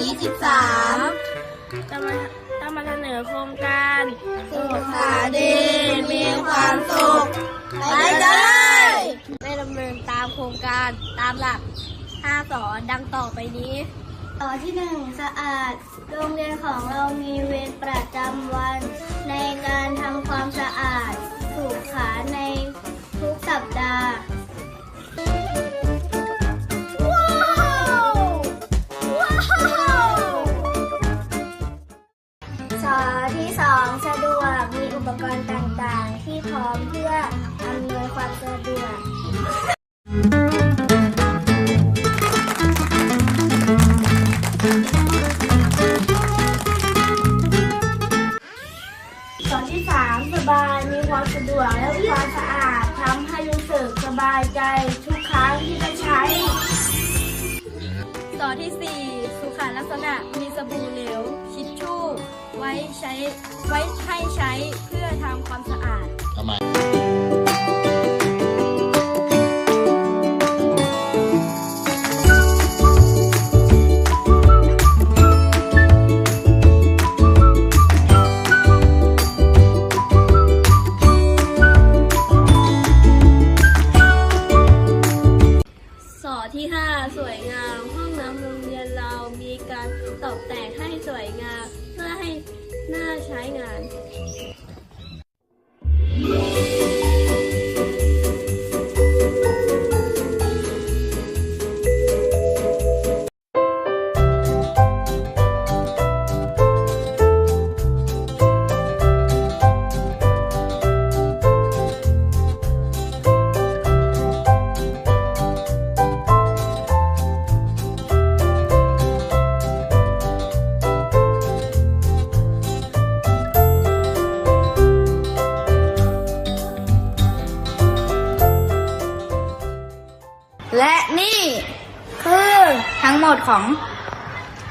ยี่สิบสามจะมาจะมาเสนอโครงการสุขสาดีมีความสุขไปเลยได้ดำเนินตามโครงการตามหลักห้5สอนดังต่อไปนี้ ต่อที่หนึ่งสะอาด โรงเรียนของเรามีเว ปกรณ์ต่างๆ ที่พร้อมเพื่ออำนวยความสะดวกส่วนที่สามสบายมีความสะดวกและความสะอาดทำให้รู้สึกสบายใจทุกครั้งที่ได้ใช้ต่อที่4สุขลักษณะมีสบู่ ว้ใช้ไว้ให้ใช้เพื่อทำความสะอาด ทำไม สอที่ 5 สวยงาม ห้องน้ำโรงเรียนเรามีการตกแต่งให้สวยงามเพื่อให้ น่าใช้งาน ทั้งหมดของ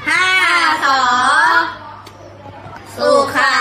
ห้าสอสุขา